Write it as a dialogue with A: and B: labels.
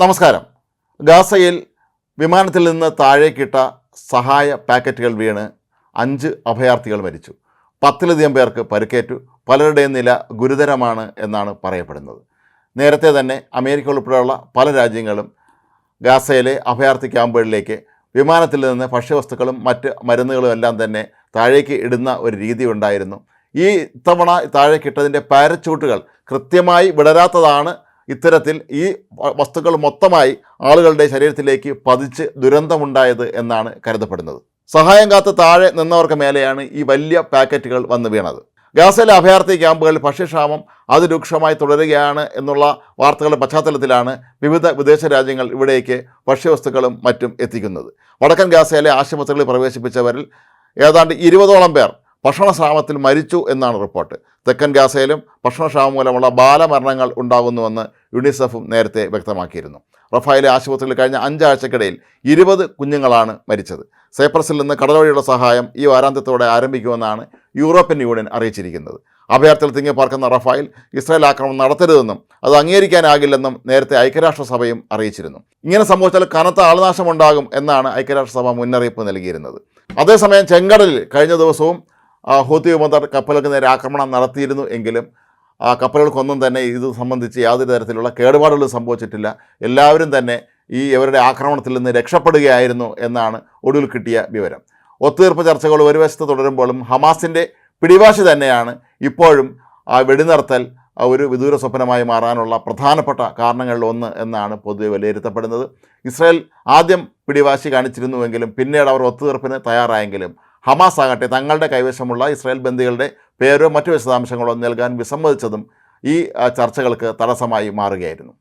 A: നമസ്കാരം. ഗാസയിൽ വിമാനത്തിൽ നിന്ന് താഴേക്കിട്ട സഹായ പാക്കറ്റുകൾ വീണ് അഞ്ച് അഭയാർത്ഥികൾ മരിച്ചു. പത്തിലധികം പേർക്ക് പരുക്കേറ്റു. പലരുടെയും നില ഗുരുതരമാണ് എന്നാണ് പറയപ്പെടുന്നത്. നേരത്തെ തന്നെ അമേരിക്ക ഉൾപ്പെടെയുള്ള പല രാജ്യങ്ങളും ഗാസയിലെ അഭയാർത്ഥി ക്യാമ്പുകളിലേക്ക് വിമാനത്തിൽ നിന്ന് ഭക്ഷ്യവസ്തുക്കളും മറ്റ് മരുന്നുകളും എല്ലാം തന്നെ താഴേക്ക് ഇടുന്ന ഒരു രീതി ഉണ്ടായിരുന്നു. ഈ ഇത്തവണ താഴേക്കിട്ടതിന്റെ പാരച്ചൂട്ടുകൾ കൃത്യമായി വിടരാത്തതാണ് ഇത്തരത്തിൽ ഈ വസ്തുക്കൾ മൊത്തമായി ആളുകളുടെ ശരീരത്തിലേക്ക് പതിച്ച് ദുരന്തമുണ്ടായത് എന്നാണ് കരുതപ്പെടുന്നത്. സഹായം കാത്ത് താഴെ നിന്നവർക്ക് മേലെയാണ് ഈ വലിയ പാക്കറ്റുകൾ വന്ന് വീണത്. ഗാസയിലെ അഭയാർത്ഥി ക്യാമ്പുകളിൽ ഭക്ഷ്യക്ഷാമം അതിരൂക്ഷമായി തുടരുകയാണ് എന്നുള്ള വാർത്തകളുടെ പശ്ചാത്തലത്തിലാണ് വിവിധ വിദേശ രാജ്യങ്ങൾ ഇവിടേക്ക് ഭക്ഷ്യവസ്തുക്കളും മറ്റും എത്തിക്കുന്നത്. വടക്കൻ ഗാസയിലെ ആശുപത്രികളിൽ പ്രവേശിപ്പിച്ചവരിൽ ഏതാണ്ട് ഇരുപതോളം പേർ ഭക്ഷണക്ഷാമത്തിൽ മരിച്ചു എന്നാണ് റിപ്പോർട്ട്. തെക്കൻ ഗാസയിലും ഭക്ഷണക്ഷാമം മൂലമുള്ള ബാലമരണങ്ങൾ ഉണ്ടാകുന്നുവെന്ന് യുണിസെഫും നേരത്തെ വ്യക്തമാക്കിയിരുന്നു. റഫായിലെ ആശുപത്രിയിൽ കഴിഞ്ഞ അഞ്ചാഴ്ചക്കിടയിൽ ഇരുപത് കുഞ്ഞുങ്ങളാണ് മരിച്ചത്. സൈപ്രസിൽ നിന്ന് കടൽവഴിയുള്ള സഹായം ഈ വാരാന്ത്യത്തോടെ ആരംഭിക്കുമെന്നാണ് യൂറോപ്യൻ യൂണിയൻ അറിയിച്ചിരിക്കുന്നത്. അഭയാർത്ഥികൾ തിങ്ങി പാർക്കുന്ന റഫായിൽ ഇസ്രായേൽ ആക്രമണം നടത്തരുതെന്നും അത് അംഗീകരിക്കാനാകില്ലെന്നും നേരത്തെ ഐക്യരാഷ്ട്രസഭയും അറിയിച്ചിരുന്നു. ഇങ്ങനെ സംഭവിച്ചാൽ കനത്ത ആൾനാശമുണ്ടാകും എന്നാണ് ഐക്യരാഷ്ട്രസഭ മുന്നറിയിപ്പ് നൽകിയിരുന്നത്. അതേസമയം ചെങ്കടലിൽ കഴിഞ്ഞ ദിവസവും ഹോത്തി ഹൂത്തി വിമതർ കപ്പലുകൾക്ക് നേരെ ആക്രമണം നടത്തിയിരുന്നു എങ്കിലും ആ കപ്പലുകൾക്കൊന്നും തന്നെ ഇത് സംബന്ധിച്ച് യാതൊരു തരത്തിലുള്ള കേടുപാടുകളും സംഭവിച്ചിട്ടില്ല. എല്ലാവരും തന്നെ ഈ ഇവരുടെ ആക്രമണത്തിൽ നിന്ന് രക്ഷപ്പെടുകയായിരുന്നു എന്നാണ് ഒടുവിൽ കിട്ടിയ വിവരം. ഒത്തുതീർപ്പ് ചർച്ചകൾ ഒരു വശത്ത് തുടരുമ്പോഴും ഹമാസിന്റെ പിടിവാശി തന്നെയാണ് ഇപ്പോഴും ആ വെടിനിർത്തൽ ഒരു വിദൂര സ്വപ്നമായി മാറാനുള്ള പ്രധാനപ്പെട്ട കാരണങ്ങളിൽ ഒന്ന് എന്നാണ് പൊതുവെ വിലയിരുത്തപ്പെടുന്നത്. ഇസ്രായേൽ ആദ്യം പിടിവാശി കാണിച്ചിരുന്നുവെങ്കിലും പിന്നീട് അവർ ഒത്തുതീർപ്പിന് തയ്യാറായെങ്കിലും ഹമാസ് ആകട്ടെ തങ്ങളുടെ കൈവശമുള്ള ഇസ്രായേൽ ബന്ദികളുടെ പേരോ മറ്റു വിശദാംശങ്ങളോ നൽകാൻ വിസമ്മതിച്ചതും ഈ ചർച്ചകൾക്ക് തടസ്സമായി മാറുകയായിരുന്നു.